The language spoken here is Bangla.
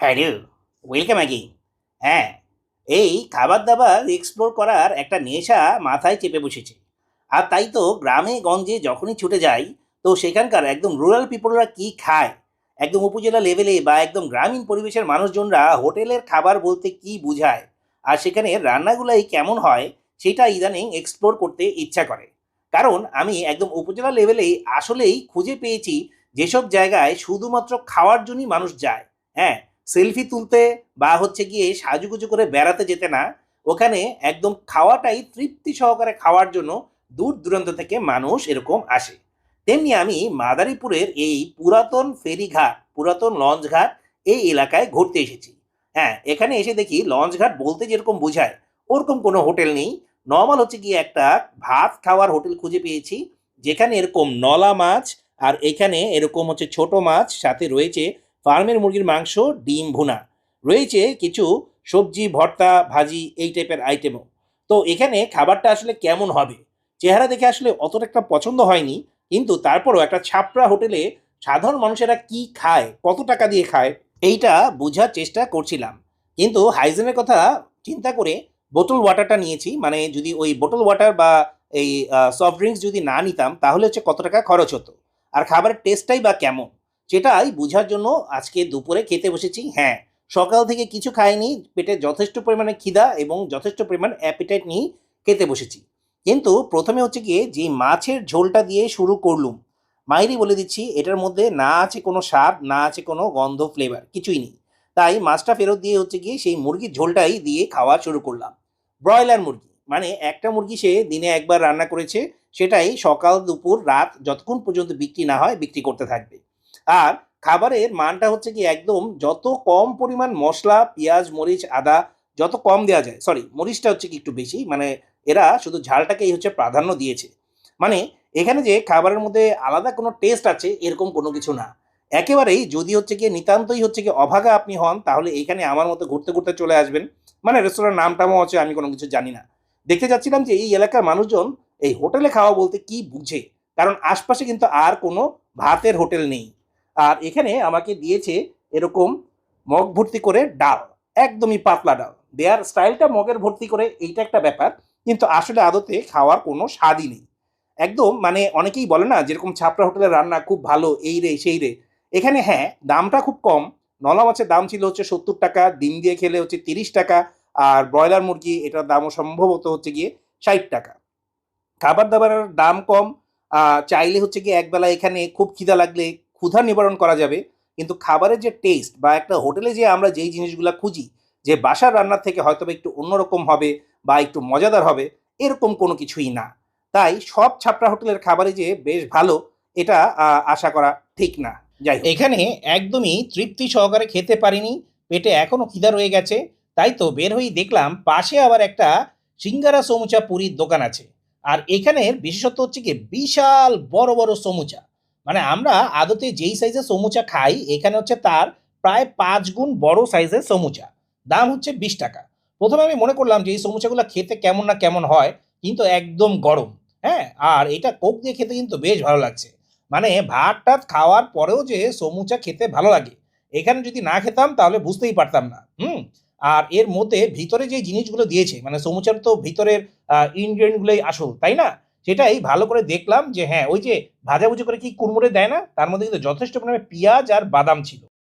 হ্যালো ওয়েলকাম অ্যাগেইন হ্যাঁ এই খাবার দাবার এক্সপ্লোর করার একটা নেশা মাথায় চেপে বসেছে। আর তাই তো গ্রামে গঞ্জে যখনই ছুটে যাই, তো সেখানকার একদম রুরাল পিপলরা কি খায়? একদম উপজেলা লেভেলে বা একদম গ্রামীণ পরিবেশের মানুষজনরা হোটেলের খাবার বলতে কি বুঝায়? আর সেখানে রান্নাগুলাই কেমন হয়, সেটা ইদানিং এক্সপ্লোর করতে ইচ্ছা করে। কারণ আমি একদম উপজেলা লেভেলেই আসলেই খুঁজে পেয়েছি, যেসব জায়গায় শুধুমাত্র খাওয়ার জন্যই মানুষ যায়। হ্যাঁ সেলফি তুলতে বা হচ্ছে গিয়ে সাজুগুজু করে বেড়াতে যেতে না, ওখানে একদম খাওয়াটাই তৃপ্তি সহকারে খাওয়ার জন্য দূর দূরান্ত থেকে মানুষ এরকম আসে। তেমনি আমি মাদারীপুরের এই পুরাতন ফেরিঘাট, পুরাতন লঞ্চ ঘাট এই এলাকায় ঘুরতে এসেছি। হ্যাঁ এখানে এসে দেখি লঞ্চ ঘাট বলতে যেরকম বোঝায়, ওরকম কোনো হোটেল নেই। নর্মাল হচ্ছে গিয়ে একটা ভাত খাওয়ার হোটেল খুঁজে পেয়েছি, যেখানে এরকম নলা মাছ আর এখানে এরকম হচ্ছে ছোট মাছ সাথে রয়েছে ফার্মের মুরগির মাংস, ডিম, ভুনা। রয়েছে কিছু সবজি, ভর্তা, ভাজি, এই টাইপের আইটেমও তো এখানে খাবারটা আসলে কেমন হবে? চেহারা দেখে আসলে অতটা একটা পছন্দ হয়নি, কিন্তু তারপরও একটা ছাপড়া হোটেলে সাধারণ মানুষেরা কি খায়, কত টাকা দিয়ে খায়, এইটা বোঝার চেষ্টা করছিলাম। কিন্তু হাইজেনের কথা চিন্তা করে বোতল ওয়াটারটা নিয়েছি মানে যদি ওই বোতল ওয়াটার বা এই সফট ড্রিঙ্কস যদি না নিতাম, তাহলে হচ্ছে কত টাকা খরচ হতো? আর খাবারের টেস্টটাই বা কেমন? সেটাই বোঝার জন্য আজকে দুপুরে খেতে বসেছি। হ্যাঁ সকাল থেকে কিছু খাইনি, পেটে যথেষ্ট পরিমাণে খিদা এবং যথেষ্ট পরিমাণ অ্যাপিটাইট নিয়ে খেতে বসেছি। কিন্তু প্রথমে হচ্ছে গিয়ে যে মাছের ঝোলটা দিয়ে শুরু করলুম মায়েরই বলে দিচ্ছি, এটার মধ্যে না আছে কোনো স্বাদ, না আছে কোনো গন্ধ ফ্লেভার কিছুই নেই। তাই মাছটা ফেরত দিয়ে হচ্ছে গিয়ে সেই মুরগির ঝোলটাই দিয়ে খাওয়া শুরু করলাম। ব্রয়লার মুরগি মানে একটা মুরগি সে দিনে একবার রান্না করেছে, সেটাই সকাল, দুপুর, রাত যতক্ষণ পর্যন্ত বিক্রি না হয় বিক্রি করতে থাকবে। আর খাবারের মানটা হচ্ছে কি একদম যত কম পরিমাণ মশলা, পেঁয়াজ, মরিচ, আদা, যত কম দেওয়া যায় সরি মরিচটা হচ্ছে কি একটু বেশি মানে এরা শুধু ঝালটাকেই হচ্ছে প্রাধান্য দিয়েছে। মানে এখানে যে খাবারের মধ্যে আলাদা কোনো টেস্ট আছে, এরকম কোনো কিছু না। একেবারেই যদি হচ্ছে গিয়ে নিতান্তই হচ্ছে কি অভাগা আপনি হন, তাহলে এখানে আমার মতো ঘুরতে ঘুরতে চলে আসবেন। মানে রেস্তোরাঁর নামটামও আছে, আমি কোনো কিছু জানি না। দেখতে যাচ্ছিলাম যে এই এলাকার মানুষজন এই হোটেলে খাওয়া বলতে কি বুঝে? কারণ আশপাশে কিন্তু আর কোনো ভাতের হোটেল নেই। আর এখানে আমাকে দিয়েছে এরকম মগ ভর্তি করে ডাল, একদমই পাতলা ডাল। দেয়ার স্টাইলটা মগের ভর্তি করে এইটা একটা ব্যাপার, কিন্তু আসলে আদতে খাওয়ার কোনো স্বাদই নেই। একদম মানে অনেকেই বলে না, যেরকম ছাপড়া হোটেলের রান্না খুব ভালো, এই রে, সেই রে। এখানে হ্যাঁ দামটা খুব কম। নলা মাছের দাম ছিল হচ্ছে সত্তর টাকা, ডিম দিয়ে খেলে হচ্ছে তিরিশ টাকা, আর ব্রয়লার মুরগি এটার দামও সম্ভবত হচ্ছে গিয়ে ষাট টাকা। খাবার দাবারের দাম কম চাইলে হচ্ছে গিয়ে একবেলা এখানে খুব খিদা লাগলে ক্ষুধা নিবারণ করা যাবে, কিন্তু খাবারের যে টেস্ট বা একটা হোটেলে যে আমরা যেই জিনিসগুলো খুঁজি, যে বাসার রান্নার থেকে হয়তো একটু অন্যরকম হবে বা একটু মজাদার হবে, এরকম কোনো কিছুই না। তাই সব ছাপড়া হোটেলের খাবারই যে বেশ ভালো, এটা আশা করা ঠিক না। যাই এখানে একদমই তৃপ্তি সহকারে খেতে পারিনি, পেটে এখনও খিদা রয়ে গেছে, তাই তো বের হয়েই দেখলাম পাশে আবার একটা সিঙ্গারা সমুচা পুরীর দোকান আছে। আর এখানের বিশেষত্ব হচ্ছে কি, বিশাল বড় বড় সমুচা। মানে আমরা আদতে যেই সাইজের সমুচা খাই, এখানে হচ্ছে তার প্রায় পাঁচ গুণ বড় সাইজের সমুচা। দাম হচ্ছে বিশ টাকা। প্রথমে আমি মনে করলাম যে এই সমুচাগুলো খেতে কেমন না কেমন হয়, কিন্তু একদম গরম হ্যাঁ? আর এটা কোক দিয়ে খেতে কিন্তু বেশ ভালো লাগছে। মানে ভাত টাত খাওয়ার পরেও যে সমুচা খেতে ভালো লাগে, এখানে যদি না খেতাম তাহলে বুঝতেই পারতাম না, হুম? আর এর মধ্যে ভিতরে যে জিনিসগুলো দিয়েছে মানে সমুচার তো ভিতরের ইনগ্রেডিয়েন্টগুলোই আসল, তাই না? সেটাই ভালো করে দেখলাম যে হ্যাঁ ওই যে ভাজাভুজি করে কি কুড়মুড়ে দেয় না? তার মধ্যে কিন্তু যথেষ্ট পরিমাণে পেঁয়াজ আর বাদাম ছিল।